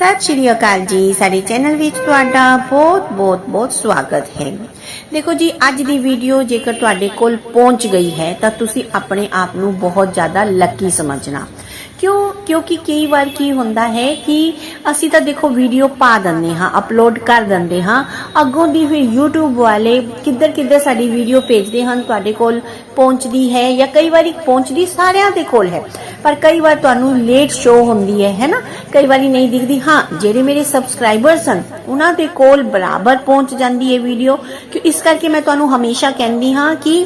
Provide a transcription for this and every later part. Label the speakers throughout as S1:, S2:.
S1: ਸਤਿ ਸ਼੍ਰੀ ਅਕਾਲ ਜੀ। ਸਾਡੇ ਚੈਨਲ ਵਿੱਚ ਤੁਹਾਡਾ ਬਹੁਤ ਬਹੁਤ ਬਹੁਤ ਸਵਾਗਤ ਹੈ। ਦੇਖੋ ਜੀ, ਅੱਜ ਦੀ ਵੀਡੀਓ ਜੇਕਰ ਤੁਹਾਡੇ ਕੋਲ ਪਹੁੰਚ ਗਈ ਹੈ, ਤਾਂ ਤੁਸੀਂ ਆਪਣੇ ਆਪ ਨੂੰ ਬਹੁਤ ਜ਼ਿਆਦਾ ਲੱਕੀ ਸਮਝਣਾ। ਕਿਉਂ, ਕਿਉਂਕਿ ਕਈ ਵਾਰ ਕੀ ਹੁੰਦਾ ਹੈ ਕਿ ਅਸੀਂ ਤਾਂ ਦੇਖੋ ਵੀਡੀਓ ਪਾ ਦਿੰਦੇ ਹਾਂ ਅਪਲੋਡ ਕਰ ਦਿੰਦੇ ਹਾਂ, ਅੱਗੋਂ ਦੀ ਫਿਰ YouTube ਵਾਲੇ ਕਿੱਧਰ ਕਿੱਧਰ ਸਾਡੀ ਵੀਡੀਓ ਭੇਜਦੇ ਹਨ, ਤੁਹਾਡੇ ਕੋਲ ਪਹੁੰਚਦੀ ਹੈ ਜਾਂ ਕਈ ਵਾਰੀ ਪਹੁੰਚਦੀ ਸਾਰਿਆਂ ਦੇ ਕੋਲ ਹੈ। ਪਰ ਕਈ ਵਾਰ ਤੁਹਾਨੂੰ ਲੇਟ ਸ਼ੋ ਹੁੰਦੀ ਹੈ ਹੈ ਨਾ? ਕਈ ਵਾਰੀ ਨਹੀਂ ਦਿਖਦੀ। ਹਾਂ, ਜਿਹੜੇ ਮੇਰੇ ਸਬਸਕ੍ਰਾਈਬਰਸ ਹਨ, ਉਹਨਾਂ ਦੇ ਕੋਲ ਬਰਾਬਰ ਪਹੁੰਚ ਜਾਂਦੀ ਹੈ ਵੀਡੀਓ ਕਿ ਇਸ ਕਰਕੇ ਮੈਂ ਤੁਹਾਨੂੰ ਹਮੇਸ਼ਾ ਕਹਿੰਦੀ ਹਾਂ ਕਿ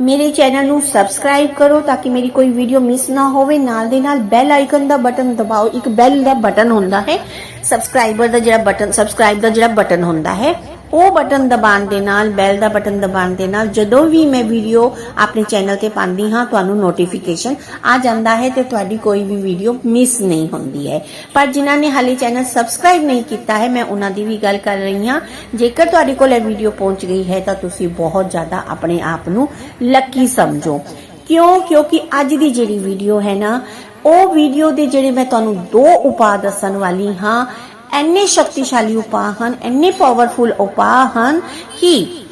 S1: ਮੇਰੇ ਚੈਨਲ ਨੂੰ ਸਬਸਕ੍ਰਾਈਬ ਕਰੋ ਤਾਂ ਕਿ ਮੇਰੀ ਕੋਈ ਵੀਡੀਓ ਮਿਸ ਨਾ ਹੋਵੇ। ਨਾਲ ਦੇ ਨਾਲ ਬੈਲ ਆਈਕਨ ਦਾ ਬਟਨ ਦਬਾਓ। ਇੱਕ ਬੈਲ ਦਾ ਬਟਨ ਹੁੰਦਾ ਹੈ। ਸਬਸਕ੍ਰਾਈਬਰ ਦਾ ਜਿਹੜਾ ਬਟਨ ਸਬਸਕ੍ਰਾਈਬ ਦਾ ਜਿਹੜਾ ਬਟਨ ਹੁੰਦਾ ਹੈ। ਉਹ ਬਟਨ ਦਬਾਉਣ ਦੇ ਨਾਲ, ਬੈਲ ਦਾ ਬਟਨ ਦਬਾਉਣ ਦੇ ਨਾਲ, ਜਦੋਂ ਵੀ ਮੈਂ ਵੀਡੀਓ ਆਪਣੇ ਚੈਨਲ ਤੇ ਪਾਉਂਦੀ ਹਾਂ, ਤੁਹਾਨੂੰ ਨੋਟੀਫਿਕੇਸ਼ਨ ਆ ਜਾਂਦਾ ਹੈ ਤੇ ਤੁਹਾਡੀ ਕੋਈ ਵੀ ਵੀਡੀਓ ਮਿਸ ਨਹੀਂ ਹੁੰਦੀ ਹੈ। ਪਰ ਜਿਨ੍ਹਾਂ ਨੇ ਹਾਲੇ ਚੈਨਲ ਸਬਸਕ੍ਰਾਈਬ ਨਹੀਂ ਕੀਤਾ ਹੈ, ਮੈਂ ਉਹਨਾਂ ਦੀ ਵੀ ਗੱਲ ਕਰ ਰਹੀ ਹਾਂ। ਜੇਕਰ ਤੁਹਾਡੇ ਕੋਲ ਇਹ ਵੀਡੀਓ ਪਹੁੰਚ ਗਈ ਹੈ, ਤਾਂ ਤੁਸੀਂ ਬਹੁਤ ਜ਼ਿਆਦਾ ਆਪਣੇ ਆਪ ਨੂੰ ਲੱਕੀ ਸਮਝੋ। ਕਿਉਂ? ਕਿਉਂਕਿ ਅੱਜ ਦੀ ਜਿਹੜੀ ਵੀਡੀਓ ਹੈ ਨਾ, ਉਹ ਵੀਡੀਓ ਦੇ ਜਿਹੜੇ ਮੈਂ ਤੁਹਾਨੂੰ ਦੋ ਉਪਾਅ ਦੱਸਣ ਵਾਲੀ ਹਾਂ ਐਨੇ ਸ਼ਕਤੀਸ਼ਾਲੀ ਉਪਾਅ ਹਨ ਐਨੇ ਪਾਵਰਫੁਲ ਉਪਾਅ ਹਨ ਕਿ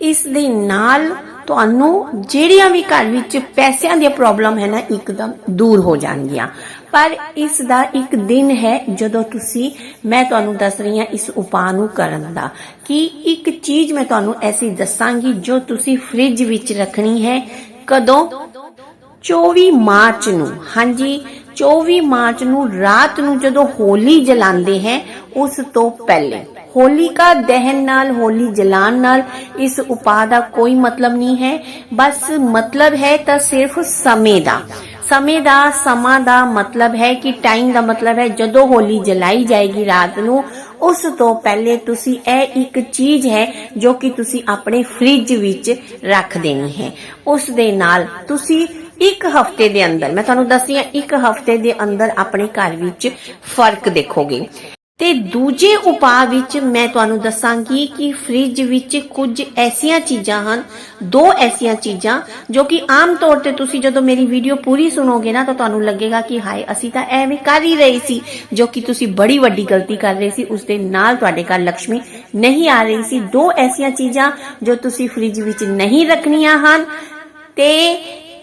S1: ਇਸ ਦੇ ਨਾਲ ਤੁਹਾਨੂੰ ਜਿਹੜੀਆਂ ਵੀ ਘਰ ਵਿੱਚ ਪੈਸਿਆਂ ਦੀ ਪ੍ਰੋਬਲਮ ਹੈ ਨਾ, ਇੱਕਦਮ ਦੂਰ ਹੋ ਜਾਣਗੀਆਂ। ਪਰ ਇਸ ਦਾ ਇੱਕ ਦਿਨ ਹੈ ਜਦੋਂ ਤੁਸੀਂ, ਮੈਂ ਤੁਹਾਨੂੰ ਦੱਸ ਰਹੀ ਹਾਂ ਇਸ ਉਪਾਅ ਨੂੰ ਕਰਨ ਦਾ ਕਿ ਇੱਕ ਚੀਜ਼ ਮੈਂ ਤੁਹਾਨੂੰ ਐਸੀ ਦੱਸਾਂਗੀ ਜੋ ਤੁਸੀਂ ਫ੍ਰਿਜ ਵਿੱਚ ਰੱਖਣੀ ਹੈ ਕਦੋਂ? 24 ਮਾਰਚ ਨੂੰ। ਹਾਂਜੀ 24 ਮਾਰਚ ਨੂੰ ਰਾਤ ਨੂੰ ਜਦੋਂ ਹੋਲੀ ਜਲਾਉਂਦੇ ਹੈ, ਉਸ ਤੋਂ ਪਹਿਲੇ। ਹੋਲਿਕਾ ਦਹਨ ਨਾਲ, ਹੋਲੀ ਜਲਾਣ ਨਾਲ ਇਸ ਉਪਾਅ ਦਾ ਕੋਈ ਮਤਲਬ ਨਹੀਂ ਹੈ। ਬਸ ਮਤਲਬ ਹੈ ਤਾਂ ਸਿਰਫ ਸਮੇਂ ਦਾ। ਸਮੇਂ ਦਾ, ਸਮਾਂ ਦਾ ਮਤਲਬ ਹੈ ਕਿ ਟਾਈਮ ਦਾ ਮਤਲਬ ਹੈ ਜਦੋਂ ਹੋਲੀ ਜਲਾਈ ਜਾਏਗੀ ਰਾਤ ਨੂੰ, ਉਸ ਤੋਂ ਪਹਿਲੇ ਤੁਸੀਂ ਇਹ ਇੱਕ ਚੀਜ਼ ਹੈ ਜੋ ਕਿ ਤੁਸੀਂ ਆਪਣੇ ਫ੍ਰਿਜ ਵਿੱਚ ਰੱਖ ਦੇਣੀ ਹੈ। ਉਸ ਦੇ ਨਾਲ ਤੁਸੀਂ ਇੱਕ ਹਫ਼ਤੇ ਦੇ ਅੰਦਰ, ਮੈਂ ਤੁਹਾਨੂੰ ਦੱਸਦੀ ਹਾਂ, ਇੱਕ ਹਫ਼ਤੇ ਦੇ ਅੰਦਰ ਆਪਣੇ ਘਰ ਵਿੱਚ ਫ਼ਰਕ ਦੇਖੋਗੇ। ਤੇ ਦੂਜੇ ਉਪਾਅ ਵਿੱਚ ਮੈਂ ਤੁਹਾਨੂੰ ਦੱਸਾਂਗੀ ਕਿ ਫ੍ਰਿਜ ਵਿੱਚ ਕੁਝ ਐਸੀਆਂ ਚੀਜ਼ਾਂ ਹਨ, ਦੋ ਐਸੀਆਂ ਚੀਜ਼ਾਂ, ਜੋ ਕਿ ਆਮ ਤੌਰ ਤੇ ਤੁਸੀਂ ਜਦੋਂ ਮੇਰੀ ਵੀਡੀਓ ਪੂਰੀ ਸੁਣੋਗੇ ਨਾ, ਤਾਂ ਤੁਹਾਨੂੰ ਲੱਗੇਗਾ ਕਿ ਹਾਏ, ਅਸੀਂ ਤਾਂ ਐਵੇਂ ਕਰ ਹੀ ਰਹੇ ਸੀ, ਜੋ ਕਿ ਤੁਸੀਂ ਬੜੀ ਵੱਡੀ ਗਲਤੀ ਕਰ ਰਹੇ ਸੀ ਉਸ ਦੇ ਨਾਲ ਤੁਹਾਡੇ ਘਰ ਲక్ష్ਮੀ ਨਹੀਂ ਆ ਰਹੀ ਸੀ। ਦੋ ਐਸੀਆਂ ਚੀਜ਼ਾਂ ਜੋ ਤੁਸੀਂ ਫ੍ਰਿਜ ਵਿੱਚ ਨਹੀਂ ਰੱਖਣੀਆਂ ਹਨ, ਤੇ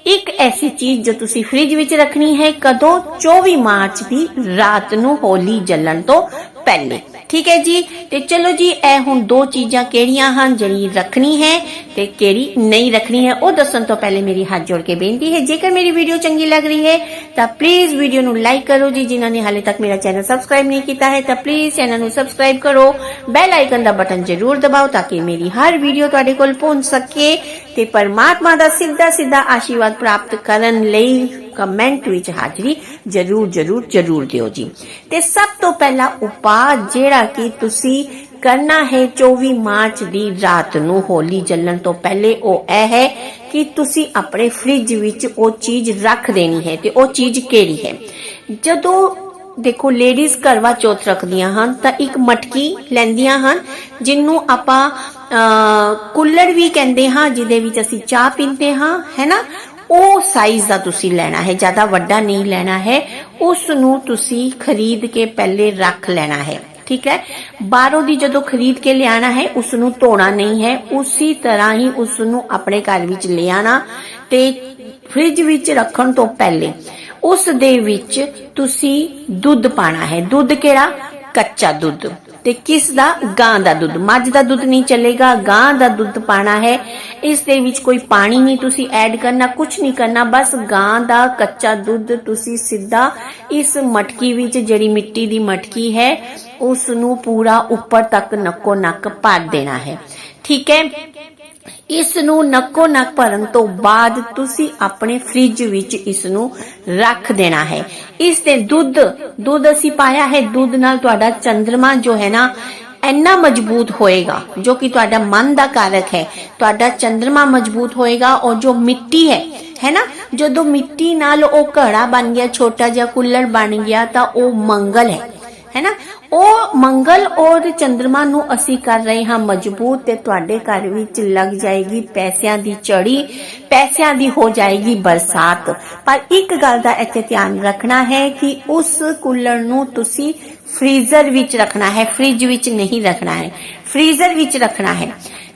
S1: ਇੱਕ ਐਸੀ ਚੀਜ਼ ਜੋ ਤੁਸੀਂ ਫ੍ਰਿਜ ਵਿੱਚ ਰੱਖਣੀ ਹੈ, ਕਦੋਂ? 24 ਮਾਰਚ ਦੀ ਰਾਤ ਨੂੰ ਹੋਲੀ ਜਲਣ ਤੋਂ ਪਹਿਲੇ। ਠੀਕ ਹੈ ਜੀ? ਤੇ ਚਲੋ ਜੀ, ਇਹ ਹੁਣ ਦੋ ਚੀਜ਼ਾਂ ਕਿਹੜੀਆਂ ਹਨ ਜਿਹੜੀ ਰੱਖਣੀ ਹੈ ਤੇ ਕਿਹੜੀ ਨਹੀਂ ਰੱਖਣੀ ਹੈ, ਉਹ ਦੱਸਣ ਤੋਂ ਪਹਿਲੇ ਮੇਰੀ ਹੱਥ ਜੋੜ ਕੇ ਬੇਨਤੀ ਹੈ, ਜੇਕਰ ਮੇਰੀ ਵੀਡੀਓ ਚੰਗੀ ਲੱਗ ਰਹੀ ਹੈ, ਤਾਂ ਪਲੀਜ਼ ਵੀਡੀਓ ਨੂੰ ਲਾਈਕ ਕਰੋ ਜੀ, ਜਿਨ੍ਹਾਂ ਨੇ ਹਾਲੇ ਤੱਕ ਮੇਰਾ ਚੈਨਲ ਸਬਸਕ੍ਰਾਈਬ ਨਹੀਂ ਕੀਤਾ ਹੈ, ਤਾਂ ਪਲੀਜ਼ ਚੈਨਲ ਨੂੰ ਸਬਸਕ੍ਰਾਈਬ ਕਰੋ ਬੈਲ ਆਈਕਨ ਦਾ ਬਟਨ ਜ਼ਰੂਰ ਦਬਾਓ ਤਾਂ ਕਿ ਮੇਰੀ ਹਰ ਵੀਡੀਓ ਤੁਹਾਡੇ ਕੋਲ ਪਹੁੰਚ ਸਕੇ ਤੇ ਪਰਮਾਤਮਾ ਦਾ ਸਿੱਧਾ ਸਿੱਧਾ ਆਸ਼ੀਰਵਾਦ ਪ੍ਰਾਪਤ ਕਰਨ ਲਈ ਕਮੈਂਟ ਵਿੱਚ ਹਾਜ਼ਰੀ ਜਰੂਰ ਜਰੂਰ ਜਰੂਰ ਦਿਓ ਜੀ। ਤੇ ਸਭ ਤੋਂ ਪਹਿਲਾ ਉਪਾਅ ਜਿਹੜਾ ਕਿ ਤੁਸੀਂ ਕਰਨਾ ਹੈ 24 ਮਾਰਚ ਦੀ ਰਾਤ ਨੂੰ ਹੋਲੀ ਚੱਲਣ ਤੋਂ ਪਹਿਲੇ ਉਹ ਇਹ ਹੈ ਕਿ ਤੁਸੀਂ ਆਪਣੇ ਫ੍ਰਿਜ ਵਿੱਚ ਉਹ ਚੀਜ਼ ਰੱਖ ਦੇਣੀ ਹੈ ਤੇ ਉਹ ਚੀਜ਼ ਕਿਹੜੀ ਹੈ? ਜਦੋਂ ਦੇਖੋ ਲੇਡੀਜ਼ ਕਰਵਾ ਚੌਥ ਰੱਖਦੀਆਂ ਹਨ ਤਾਂ ਇੱਕ ਮਟਕੀ ਲੈਂਦੀਆਂ ਹਨ ਜਿਹਨੂੰ ਆਪਾਂ ਅਹ, ਕੁੱਲੜ ਵੀ ਕਹਿੰਦੇ ਹਾਂ ਜਿਹਦੇ ਵਿੱਚ ਅਸੀਂ ਚਾਹ ਪੀਂਦੇ ਹਾਂ ਹੈ ਉਹ ਸਾਈਜ਼ ਦਾ ਤੁਸੀਂ ਲੈਣਾ ਹੈ, ਜ਼ਿਆਦਾ ਵੱਡਾ ਨਹੀਂ ਲੈਣਾ ਹੈ ਉਸ ਨੂੰ ਤੁਸੀਂ ਖਰੀਦ ਕੇ ਪਹਿਲੇ ਰੱਖ ਲੈਣਾ ਹੈ, ਠੀਕ ਹੈ? ਬਾਹਰੋਂ ਦੀ ਜਦੋਂ ਖਰੀਦ ਕੇ ਲਿਆਣਾ ਹੈ ਉਸ ਨੂੰ ਧੋਣਾ ਨਹੀਂ ਹੈ, ਉਸੇ ਤਰ੍ਹਾਂ ਹੀ ਉਸ ਨੂੰ ਆਪਣੇ ਘਰ ਵਿੱਚ ਲਿਆਣਾ ਤੇ ਫ੍ਰਿਜ ਵਿੱਚ ਰੱਖਣ ਤੋਂ ਪਹਿਲੇ ਉਸ ਦੇ ਵਿੱਚ ਤੁਸੀਂ ਦੁੱਧ ਪਾਣਾ ਹੈ। ਦੁੱਧ ਕਿਹੜਾ? ਕੱਚਾ ਦੁੱਧ। ਤੇ ਕਿਸ ਦਾ? ਗਾਂ ਦਾ ਦੁੱਧ। ਮੱਝ ਦਾ ਦੁੱਧ ਨਹੀਂ ਚੱਲੇਗਾ, ਗਾਂ ਦਾ ਦੁੱਧ ਪਾਣਾ ਹੈ। ਇਸ ਦੇ ਵਿੱਚ ਕੋਈ ਪਾਣੀ ਨਹੀਂ ਤੁਸੀਂ ਐਡ ਕਰਨਾ ਕੁਝ ਨਹੀਂ ਕਰਨਾ, ਬਸ ਗਾਂ ਦਾ ਕੱਚਾ ਦੁੱਧ ਤੁਸੀਂ ਸਿੱਧਾ ਇਸ ਮਟਕੀ ਵਿੱਚ, ਜਿਹੜੀ ਮਿੱਟੀ ਦੀ ਮਟਕੀ ਹੈ ਉਸ ਨੂੰ ਪੂਰਾ ਉੱਪਰ ਤੱਕ ਨੱਕੋ ਨੱਕ ਭਰ ਦੇਣਾ ਹੈ। ਠੀਕ ਹੈ? ਇਸ ਨੂੰ ਨੱਕੋ ਨੱਕ ਭਰਨ ਤੋਂ ਬਾਅਦ ਤੁਸੀਂ ਆਪਣੇ ਫ੍ਰਿਜ ਵਿੱਚ ਇਸ ਨੂੰ ਰੱਖ ਦੇਣਾ ਹੈ। ਇਸ ਤੇ ਦੁੱਧ ਦੁੱਧ ਅਸੀਂ ਪਾਇਆ ਹੈ, ਦੁੱਧ ਨਾਲ ਤੁਹਾਡਾ ਚੰਦਰਮਾ ਜੋ ਹੈ ਨਾ, ਇੰਨਾ ਮਜ਼ਬੂਤ ਹੋਏਗਾ, ਜੋ ਕਿ ਤੁਹਾਡਾ ਮਨ ਦਾ ਕਾਰਕ ਹੈ। ਤੁਹਾਡਾ ਚੰਦਰਮਾ ਮਜ਼ਬੂਤ ਹੋਏਗਾ ਔਰ ਜੋ ਮਿੱਟੀ ਹੈ ਹੈ ਨਾ? ਜਦੋਂ ਮਿੱਟੀ ਨਾਲ ਉਹ ਘੜਾ ਬਣ ਗਿਆ, ਛੋਟਾ ਜਿਹਾ ਕੁੱਲੜ ਬਣ ਗਿਆ, ਤਾਂ ਉਹ ਮੰਗਲ ਹੈ। ਹੈਨਾ? ਉਹ ਮੰਗਲ ਔਰ ਚੰ드ਰਮਾ ਨੂੰ ਅਸੀਂ ਕਰ ਰਹੇ ਹਾਂ ਮਜ਼ਬੂਤ ਤੇ ਤੁਹਾਡੇ ਘਰ ਵਿੱਚ ਲੱਗ ਜਾਏਗੀ ਪੈਸਿਆਂ ਦੀ ਚੜੀ, ਪੈਸਿਆਂ ਦੀ ਹੋ ਜਾਏਗੀ ਬਰਸਾਤ। ਪਰ ਇੱਕ ਗੱਲ ਦਾ ਇੱਥੇ ਧਿਆਨ ਰੱਖਣਾ ਹੈ ਕਿ ਉਸ ਕੂਲਰ ਨੂੰ ਤੁਸੀਂ ਫ੍ਰੀਜ਼ਰ ਵਿੱਚ ਰੱਖਣਾ ਹੈ, ਫ੍ਰਿਜ ਵਿੱਚ ਨਹੀਂ ਰੱਖਣਾ ਹੈ, ਫ੍ਰੀਜ਼ਰ ਵਿੱਚ ਰੱਖਣਾ ਹੈ।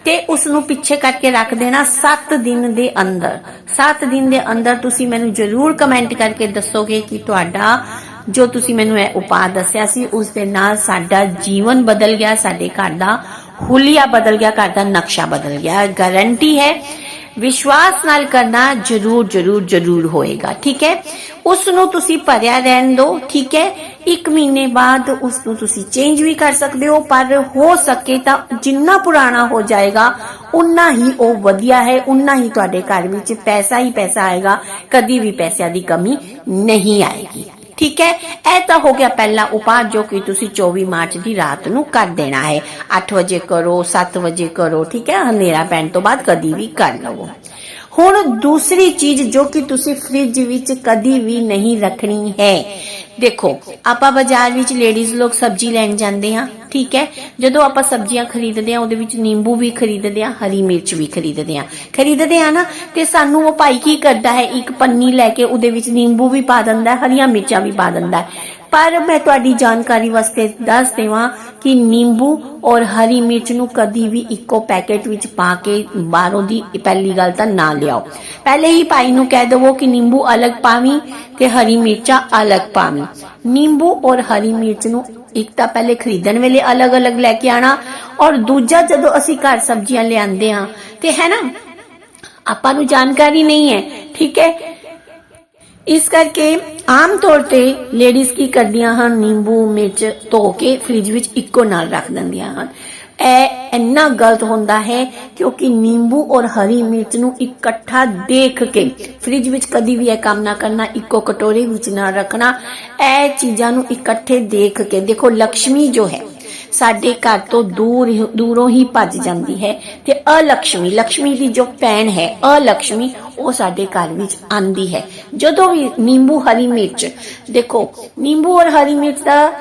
S1: ਤੇ ਉਸ ਨੂੰ ਪਿੱਛੇ ਕਰਕੇ ਰੱਖ ਦੇਣਾ 7 ਦਿਨ ਦੇ ਅੰਦਰ। 7 ਦਿਨ ਦੇ ਅੰਦਰ ਤੁਸੀਂ ਮੈਨੂੰ ਜਰੂਰ ਕਮੈਂਟ ਕਰਕੇ ਦੱਸੋਗੇ ਕਿ ਤੁਹਾਡਾ ਜੋ ਤੁਸੀਂ ਮੈਨੂੰ ਇਹ ਉਪਾਅ ਦੱਸਿਆ ਸੀ ਉਸ ਦੇ ਨਾਲ ਸਾਡਾ ਜੀਵਨ ਬਦਲ ਗਿਆ ਸਾਡੇ ਘਰ ਦਾ ਹੁਲੀਆ ਬਦਲ ਗਿਆ ਘਰ ਦਾ ਨਕਸ਼ਾ ਬਦਲ ਗਿਆ ਗਾਰੰਟੀ ਹੈ ਵਿਸ਼ਵਾਸ ਨਾਲ ਕਰਨਾ ਜਰੂਰ ਜਰੂਰ ਜਰੂਰ ਹੋਏਗਾ ਠੀਕ ਹੈ ਉਸ ਨੂੰ ਤੁਸੀਂ ਭਰਿਆ ਰਹਿਣ ਦਿਓ ਠੀਕ ਹੈ ਇੱਕ ਮਹੀਨੇ ਬਾਅਦ ਉਸ ਨੂੰ ਤੁਸੀਂ ਚੇਂਜ ਵੀ ਕਰ ਸਕਦੇ ਹੋ ਪਰ ਹੋ ਸਕੇ ਤਾਂ ਜਿੰਨਾ ਪੁਰਾਣਾ ਹੋ ਜਾਏਗਾ ਉਨਾ ਹੀ ਉਹ ਵਧੀਆ ਹੈ ਉਨਾ ਹੀ ਤੁਹਾਡੇ ਘਰ ਵਿੱਚ ਪੈਸਾ ਹੀ ਪੈਸਾ ਆਏਗਾ ਕਦੀ ਵੀ ਪੈਸਿਆਂ ਦੀ ਕਮੀ ਨਹੀਂ ਆਏਗੀ ਠੀਕ ਹੈ? ਇਹ ਤਾਂ ਹੋ ਗਿਆ ਪਹਿਲਾ ਉਪਾਅ ਜੋ ਕਿ ਤੁਸੀਂ 24 ਮਾਰਚ ਦੀ ਰਾਤ ਨੂੰ ਕਰ ਦੇਣਾ ਹੈ। 8 ਵਜੇ ਕਰੋ 7 ਵਜੇ ਕਰੋ, ਠੀਕ ਹੈ? ਹਨੇਰਾ ਪੈਣ ਤੋਂ ਬਾਅਦ ਕਦੀ ਵੀ ਕਰ ਲਵੋ। ਹੁਣ ਦੂਸਰੀ ਚੀਜ਼ ਜੋ ਕਿ ਤੁਸੀਂ ਫ੍ਰਿਜ ਵਿੱਚ ਕਦੀ ਵੀ ਨਹੀਂ ਰੱਖਣੀ ਹੈ। ਦੇਖੋ, ਆਪਾਂ ਬਾਜ਼ਾਰ ਵਿੱਚ ਲੇਡੀਜ਼ ਲੋਕ ਸਬਜ਼ੀ ਲੈਣ ਜਾਂਦੇ ਹਾਂ, ਠੀਕ ਹੈ? ਜਦੋਂ ਆਪਾਂ ਸਬਜ਼ੀਆਂ ਖਰੀਦਦੇ ਆ ਉਹਦੇ ਵਿੱਚ ਨਿੰਬੂ ਵੀ ਖਰੀਦਦੇ ਆ ਹਰੀ ਮਿਰਚ ਵੀ ਖਰੀਦਦੇ ਆ ਖਰੀਦਦੇ ਆ ਨਾ, ਤੇ ਸਾਨੂੰ ਉਹ ਭਾਈ ਕੀ ਕਰਦਾ ਹੈ? ਇੱਕ ਪੰਨੀ ਲੈ ਕੇ ਉਹਦੇ ਵਿੱਚ ਨਿੰਬੂ ਵੀ ਪਾ ਦਿੰਦਾ ਹਰੀਆਂ ਮਿਰਚਾਂ ਵੀ ਪਾ ਦਿੰਦਾ ਪਰ ਮੈਂ ਤੁਹਾਡੀ ਜਾਣਕਾਰੀ ਵਾਸਤੇ ਦੱਸ ਦੇਵਾਂ ਕਿ ਨਿੰਬੂ ਔਰ ਹਰੀ ਮਿਰਚ ਨੂੰ ਕਦੀ ਵੀ ਇੱਕੋ ਪੈਕੇਟ ਵਿੱਚ ਪਾ ਕੇ ਬਾਹਰੋਂ ਦੀ ਪਹਿਲੀ ਗੱਲ ਤਾਂ ਨਾ ਲਿਆਓ। ਪਹਿਲੇ ਹੀ ਭਾਈ ਨੂੰ ਕਹਿ ਦਵੋ ਕਿ ਨਿੰਬੂ ਅਲੱਗ ਪਾਵੀਂ ਤੇ ਹਰੀ ਮਿਰਚਾਂ ਅਲੱਗ ਪਾਵੀਂ। ਨਿੰਬੂ ਔਰ ਹਰੀ ਮਿਰਚ ਨੂੰ ਇੱਕ ਤਾਂ ਪਹਿਲੇ ਖਰੀਦਣ ਵੇਲੇ ਅਲੱਗ-ਅਲੱਗ ਲੈ ਕੇ ਆਣਾ ਔਰ ਦੂਜਾ ਜਦੋਂ ਅਸੀਂ ਘਰ ਸਬਜ਼ੀਆਂ ਲਿਆਂਦੇ ਹਾਂ ਤੇ ਹੈ ਨਾ? ਆਪਾਂ ਨੂੰ ਜਾਣਕਾਰੀ ਨਹੀਂ ਹੈ, ਠੀਕ ਹੈ? ਇਸ ਕਰਕੇ ਆਮ ਤੌਰ ਤੇ ਲੇਡੀਜ਼ ਕੀ ਕਰਦੀਆਂ ਹਨ, ਨਿੰਬੂ, ਮਿਰਚ ਧੋ ਕੇ ਫ੍ਰਿਜ ਵਿੱਚ ਇੱਕੋ ਨਾਲ ਰੱਖ ਦਿੰਦੀਆਂ ਹਨ। ਇਹ ਇੰਨਾ ਗਲਤ ਹੁੰਦਾ ਹੈ ਕਿਉਂਕਿ ਨਿੰਬੂ ਔਰ ਹਰੀ ਮਿਰਚ ਨੂੰ ਇਕੱਠਾ ਦੇਖ ਕੇ ਫ੍ਰਿਜ ਵਿੱਚ ਕਦੀ ਵੀ ਇਹ ਕੰਮ ਨਾ ਕਰਨਾ, ਇੱਕੋ ਕਟੋਰੇ ਵਿੱਚ ਨਾ ਰੱਖਣਾ, ਇਹ ਚੀਜ਼ਾਂ ਨੂੰ ਇਕੱਠੇ ਦੇਖ ਕੇ। ਦੇਖੋ ਲక్ష్ਮੀ ਜੋ ਹੈ ਸਾਡੇ ਘਰ ਤੋਂ ਦੂਰ ਦੂਰੋਂ ਹੀ ਭੱਜ ਜਾਂਦੀ ਹੈ ਤੇ ਅਲਕਸ਼ਮੀ ਲక్ష్ਮੀ ਦੀ ਜੋ ਭੈਣ ਹੈ, ਅਲਕਸ਼ਮੀ, ਉਹ ਸਾਡੇ ਘਰ ਵਿੱਚ ਆਂਦੀ ਹੈ। ਜਦੋਂ ਵੀ ਨਿੰਬੂ, ਹਰੀ ਮਿਰਚ, ਦੇਖੋ, ਨਿੰਬੂ ਔਰ ਹਰੀ ਮਿਰਚ ਦਾ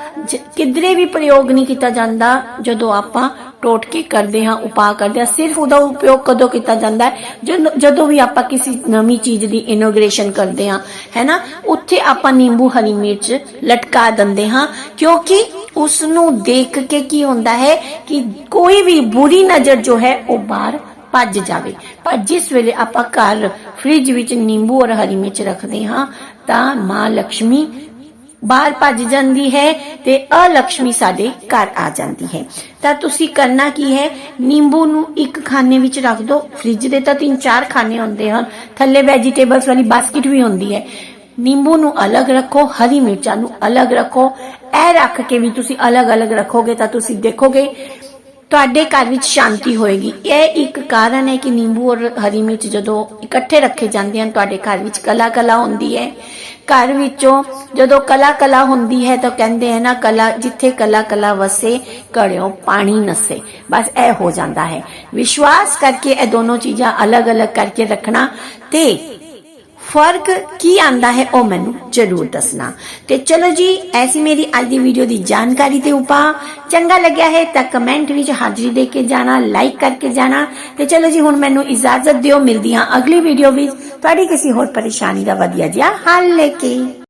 S1: ਕਿਧਰੇ ਵੀ ਪ੍ਰਯੋਗ ਨਹੀਂ ਕੀਤਾ ਜਾਂਦਾ। ਜਦੋਂ ਆਪਾਂ ਟੋਟਕੇ ਕਰਦੇ ਹਾਂ, ਉਪਾਅ ਕਰਦੇ ਹਾਂ, ਸਿਰਫ ਉਹਦਾ ਉਪਯੋਗ ਕਦੋਂ ਕੀਤਾ ਜਾਂਦਾ ਹੈ? ਜਦੋਂ- ਜਦੋਂ ਵੀ ਆਪਾਂ ਕਿਸੇ ਨਵੀਂ ਚੀਜ਼ ਦੀ ਇਨੋਗ੍ਰੇਸ਼ਨ ਕਰਦੇ ਹਾਂ ਹੈਨਾ ਉੱਥੇ ਆਪਾਂ ਨਿੰਬੂ, ਹਰੀ ਮਿਰਚ ਲਟਕਾ ਦਿੰਦੇ ਹਾਂ, ਕਿਉਂਕਿ ਉਸ ਨੂੰ ਦੇਖ ਕੇ ਕੀ ਹੁੰਦਾ ਹੈ ਕਿ ਕੋਈ ਵੀ ਬੁਰੀ ਨਜ਼ਰ ਜੋ ਹੈ ਉਹ ਬਾਹਰ ਭੱਜ ਜਾਵੇ। ਪਰ ਜਿਸ ਵੇਲੇ ਆਪਾਂ ਘਰ ਫ੍ਰਿਜ ਵਿੱਚ ਨਿੰਬੂ ਔਰ ਹਰੀ ਮਿਰਚ ਰੱਖਦੇ ਹਾਂ, ਤਾਂ ਮਾਂ ਲక్ష్ਮੀ ਬਾਹਰ ਭੱਜ ਜਾਂਦੀ ਹੈ ਤੇ ਅਲਕਸ਼ਮੀ ਸਾਡੇ ਘਰ ਆ ਜਾਂਦੀ ਹੈ। ਤਾਂ ਤੁਸੀਂ ਕਰਨਾ ਕੀ ਹੈ? ਨਿੰਬੂ ਨੂੰ ਇੱਕ ਖਾਨੇ ਵਿੱਚ ਰੱਖ ਦਿਓ ਫ੍ਰਿਜ ਦੇ ਤਾਂ ਤਿੰਨ ਚਾਰ ਖਾਨੇ ਹੁੰਦੇ ਹਨ। ਥੱਲੇ ਵੈਜੀਟੇਬਲਸ ਵਾਲੀ ਬਾਸਕਟ ਵੀ ਹੁੰਦੀ ਹੈ। ਨਿੰਬੂ ਨੂੰ ਅਲੱਗ ਰੱਖੋ, ਹਰੀ ਮਿਰਚਾਂ ਨੂੰ ਅਲੱਗ ਰੱਖੋ। ਇਹ ਰੱਖ ਕੇ ਵੀ ਤੁਸੀਂ ਅਲੱਗ-ਅਲੱਗ ਰੱਖੋਗੇ ਤਾਂ ਤੁਸੀਂ ਦੇਖੋਗੇ, ਤੁਹਾਡੇ ਘਰ ਵਿੱਚ ਸ਼ਾਂਤੀ ਹੋਏਗੀ। ਇਹ ਇੱਕ ਕਾਰਨ ਹੈ ਕਿ ਨਿੰਬੂ ਔਰ ਹਰੀ ਮਿਰਚ ਜਦੋਂ ਇਕੱਠੇ ਰੱਖੇ ਜਾਂਦੇ ਹਨ, ਤੁਹਾਡੇ ਘਰ ਵਿੱਚ ਕਲਾ ਕਲਾ ਹੁੰਦੀ ਹੈ। ਘਰ ਵਿੱਚੋਂ ਜਦੋਂ ਕਲਾ ਕਲਾ ਹੁੰਦੀ ਹੈ ਤਾਂ ਕਹਿੰਦੇ ਹਨ ਨਾ, ਕਲਾ ਜਿੱਥੇ ਕਲਾ ਕਲਾ ਵਸੇ, ਘੜਿਓ ਪਾਣੀ ਨਸੇ। ਬਸ ਇਹ ਹੋ ਜਾਂਦਾ ਹੈ। ਵਿਸ਼ਵਾਸ ਕਰਕੇ ਇਹ ਦੋਨੋਂ ਚੀਜ਼ਾਂ ਅਲੱਗ-ਅਲੱਗ ਕਰਕੇ ਰੱਖਣਾ ਤੇ ਫ਼ਰਕ ਕੀ ਆਂਦਾ ਹੈ ਉਹ ਮੈਨੂੰ ਜਰੂਰ ਦੱਸਣਾ। ਤੇ ਚਲੋ ਜੀ ਐਸੀ ਮੇਰੀ ਅੱਜ ਦੀ ਵੀਡੀਓ ਦੀ ਜਾਣਕਾਰੀ ਤੇ ਉਪਾ ਚੰਗਾ ਲੱਗਿਆ ਹੈ ਤਾਂ ਕਮੈਂਟ ਵਿੱਚ ਹਾਜ਼ਰੀ ਦੇ ਕੇ ਜਾਣਾ, ਲਾਈਕ ਕਰਕੇ ਜਾਣਾ। ਤੇ ਚਲੋ ਜੀ, ਹੁਣ ਮੈਨੂੰ ਇਜਾਜ਼ਤ ਦਿਓ, ਮਿਲਦੀ ਹਾਂ ਅਗਲੀ ਵੀਡੀਓ ਵਿੱਚ। ਤੁਹਾਡੀ ਕਿਸੇ ਹੋਰ ਪਰੇਸ਼ਾਨੀ ਦਾ ਵਧੀਆ ਜਿਹਾ ਹੱਲ ਲੈ ਕੇ।